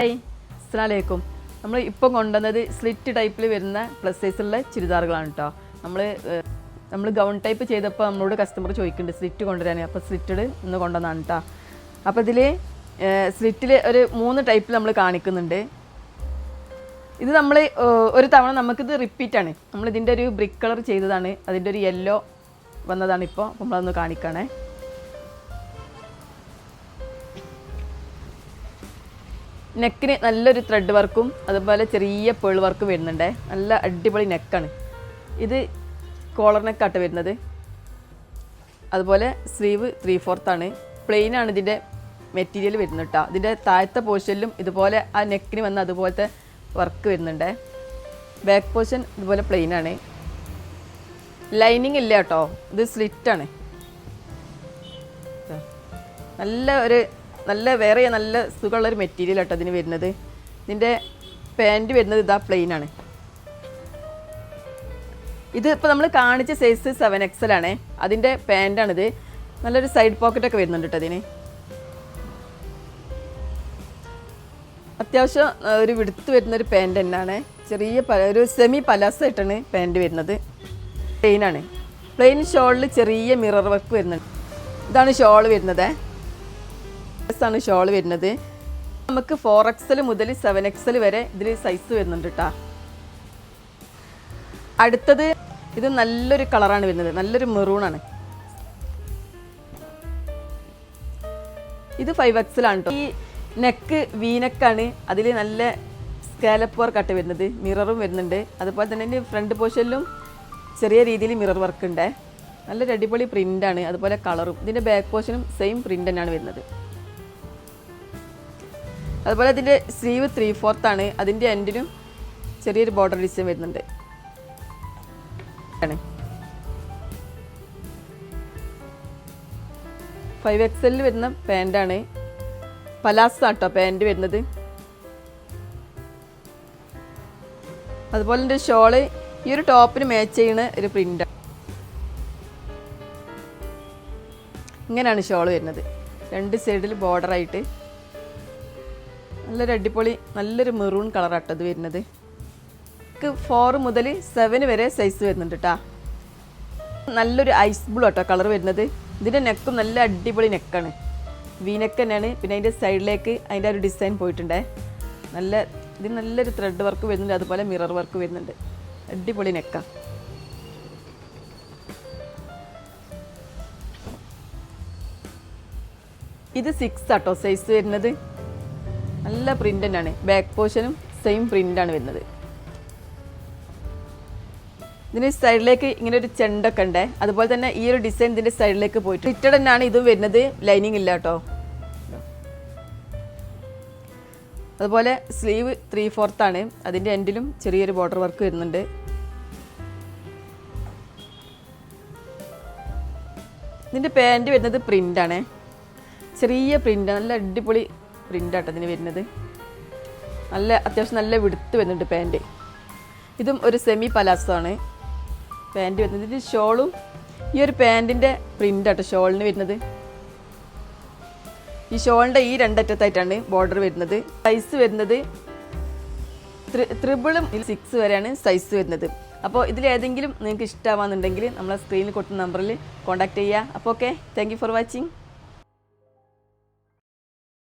Hi അസ്സലാമലൈക്കും. നമ്മൾ ഇപ്പം കൊണ്ടുവന്നത് സ്ലിറ്റ് ടൈപ്പിൽ വരുന്ന പ്ലസ് സൈസുള്ള ചുരിദാറുകളാണ് കേട്ടോ നമ്മൾ നമ്മൾ ഗൗൺ ടൈപ്പ് ചെയ്തപ്പോൾ നമ്മളോട് കസ്റ്റമർ ചോദിക്കുന്നുണ്ട് സ്ലിറ്റ് കൊണ്ടുവരാൻ അപ്പോൾ സ്ലിറ്റഡ് ഇന്ന് കൊണ്ടുവന്നാണ് കേട്ടോ അപ്പോൾ ഇതിൽ സ്ലിറ്റിൽ ഒരു മൂന്ന് ടൈപ്പിൽ നമ്മൾ കാണിക്കുന്നുണ്ട്. ഇത് നമ്മൾ ഒരു തവണ നമുക്കിത് റിപ്പീറ്റാണ് നമ്മളിതിന്റെ ഒരു ബ്രിക്ക് കളർ ചെയ്തതാണ്. അതിന്റെ ഒരു യെല്ലോ വന്നതാണ് ഇപ്പോൾ നമ്മളതൊന്ന് കാണിക്കണേ. നെക്കിന് നല്ലൊരു ത്രെഡ് വർക്കും അതുപോലെ ചെറിയ പേൾ വർക്കും വരുന്നുണ്ട്. നല്ല അടിപൊളി നെക്കാണ്. ഇത് കോളർ നെക്കാട്ട് വരുന്നത്. അതുപോലെ സ്ലീവ് ത്രീ ഫോർത്താണ് പ്ലെയിൻ ആണ് ഇതിന്റെ മെറ്റീരിയൽ വരുന്നത് കേട്ടോ ഇതിന്റെ താഴത്തെ പോർഷനിലും ഇതുപോലെ ആ നെക്കിന് വന്ന അതുപോലത്തെ വർക്ക് വരുന്നുണ്ട്. ബാക്ക് പോർഷൻ ഇതുപോലെ പ്ലെയിൻ ആണ്. ലൈനിങ് ഇല്ല കേട്ടോ ഇത് സ്ലിറ്റാണ് നല്ല ഒരു നല്ല വേറെ നല്ല സുഖമുള്ളൊരു മെറ്റീരിയൽ കേട്ടോ ഇതിന് വരുന്നത്. ഇതിന്റെ പാന്റ് വരുന്നത് ഇതാ പ്ലെയിൻ ആണ്. ഇത് ഇപ്പോൾ നമ്മൾ കാണിച്ച സൈസ് സെവൻ എക്സൽ ആണ്. അതിന്റെ പാന്റാണിത് നല്ലൊരു സൈഡ് പോക്കറ്റ് ഒക്കെ വരുന്നുണ്ട് കേട്ടോ ഇതിന്. അത്യാവശ്യം ഒരു വിടുത്ത് വരുന്നൊരു പാന്റ് തന്നെയാണ് ചെറിയ പല ഒരു സെമി പലാസ ആയിട്ടാണ് പാന്റ് വരുന്നത്. പ്ലെയിനാണ് പ്ലെയിൻ ഷോളിൽ ചെറിയ മിറർ വർക്ക് വരുന്നുണ്ട്. ഇതാണ് ഷോൾ വരുന്നത്. ആണ് ഷോൾ വരുന്നത്. നമുക്ക് ഫോർ എക്സൽ മുതൽ സെവൻ എക്സൽ വരെ ഇതിൽ സൈസ് വരുന്നുണ്ട് കേട്ടോ അടുത്തത് ഇത് നല്ലൊരു കളറാണ് വരുന്നത്. നല്ലൊരു മെറൂണാണ് ഇത് ഫൈവ് എക്സലാണ് കേട്ടോ ഈ നെക്ക് വീനക്കാണ് അതിൽ നല്ല സ്കാലപ്പ് വർക്ക് ആട്ട് വരുന്നത്. മിററും വരുന്നുണ്ട്. അതുപോലെ തന്നെ ഫ്രണ്ട് പോർഷനിലും ചെറിയ രീതിയിൽ മിറർ വർക്ക് ഉണ്ട് നല്ലൊരു അടിപൊളി പ്രിന്റാണ് അതുപോലെ കളറും ഇതിന്റെ ബാക്ക് പോർഷനും സെയിം പ്രിന്റ് തന്നെയാണ് വരുന്നത്. അതുപോലെ അതിന്റെ സ്ലീവ് ത്രീ ആണ്. അതിന്റെ എൻഡിനും ചെറിയൊരു ബോർഡർ ഡിസൈൻ വരുന്നുണ്ട്. ആണ്. ഫൈവ് എക്സലിൽ വരുന്ന പാന്റാണ് പലാസ കേട്ടോ പാന്റ് വരുന്നത്. അതുപോലെ എന്റെ ഷോൾ ഈ ഒരു ടോപ്പിന് മാച്ച് ചെയ്യുന്ന ഒരു പ്രിന്റ് ഇങ്ങനെയാണ് ഷോൾ വരുന്നത്. രണ്ട് സൈഡിൽ ബോർഡറായിട്ട് നല്ലൊരു അടിപൊളി നല്ലൊരു മെറൂൺ കളറാട്ടോ ഇത് വരുന്നത്. ഫോർ മുതൽ സെവൻ വരെ സൈസ് വരുന്നുണ്ട് കേട്ടോ നല്ലൊരു ഐസ് ബ്ലൂ കേട്ടോ കളർ വരുന്നത്. ഇതിന്റെ നെക്കും നല്ല അടിപൊളി നെക്കാണ് വി നെക്ക് തന്നെയാണ്. പിന്നെ അതിന്റെ സൈഡിലേക്ക് അതിന്റെ ഒരു ഡിസൈൻ പോയിട്ടുണ്ടേ. നല്ല ഇതിന് നല്ലൊരു ത്രെഡ് വർക്ക് വരുന്നുണ്ട്. അതുപോലെ മിറർ വർക്ക് വരുന്നുണ്ട്. അടിപൊളി നെക്ക ഇത് സിക്സ് ആട്ടോ സൈസ് വരുന്നത്. നല്ല പ്രിന്റ് തന്നെയാണ്. ബാക്ക് പോർഷനും സെയിം പ്രിന്റാണ് വരുന്നത്. ഇതിന് സൈഡിലേക്ക് ഇങ്ങനെ ഒരു ചെണ്ടൊക്കെ ഉണ്ട്. അതുപോലെ തന്നെ ഈ ഒരു ഡിസൈൻ ഇതിന്റെ സൈഡിലേക്ക് പോയിട്ട് ഫിറ്റഡ് തന്നെയാണ് ഇതും വരുന്നത്. ലൈനിങ് ഇല്ല കേട്ടോ. അതുപോലെ സ്ലീവ് ത്രീ ഫോർത്ത് ആണ് അതിന്റെ എൻഡിലും ചെറിയൊരു ബോർഡർ വർക്ക് വരുന്നുണ്ട്. ഇതിന്റെ പാന്റ് വരുന്നത് പ്രിന്റ് ആണ്. ചെറിയ പ്രിന്റ് നല്ല അടിപൊളി പ്രിന്റ് ആട്ടോ ഇതിന് വരുന്നത്. നല്ല അത്യാവശ്യം നല്ല വിടുത്ത് വരുന്നുണ്ട് പാന്റ് ഇതും ഒരു സെമി പലാസോ ആണ്. പാന്റ് വരുന്നത്. ഇത് ഷോളും ഈ ഒരു പാന്റിന്റെ പ്രിന്റ് ആട്ടോ ഷോളിന് വരുന്നത്. ഈ ഷോളിന്റെ ഈ രണ്ടറ്റത്തായിട്ടാണ് ബോർഡർ വരുന്നത്. സൈസ് വരുന്നത് ത്രിബിളും സിക്സ് വരെയാണ് സൈസ് വരുന്നത്. അപ്പോൾ ഇതിലേതെങ്കിലും നിങ്ങൾക്ക് ഇഷ്ടമാണെന്നുണ്ടെങ്കിൽ നമ്മളെ സ്ക്രീനിൽ കൊടുത്ത നമ്പറിൽ കോൺടാക്റ്റ് ചെയ്യുക. അപ്പോൾ ഓക്കെ താങ്ക് ഫോർ വാച്ചിങ്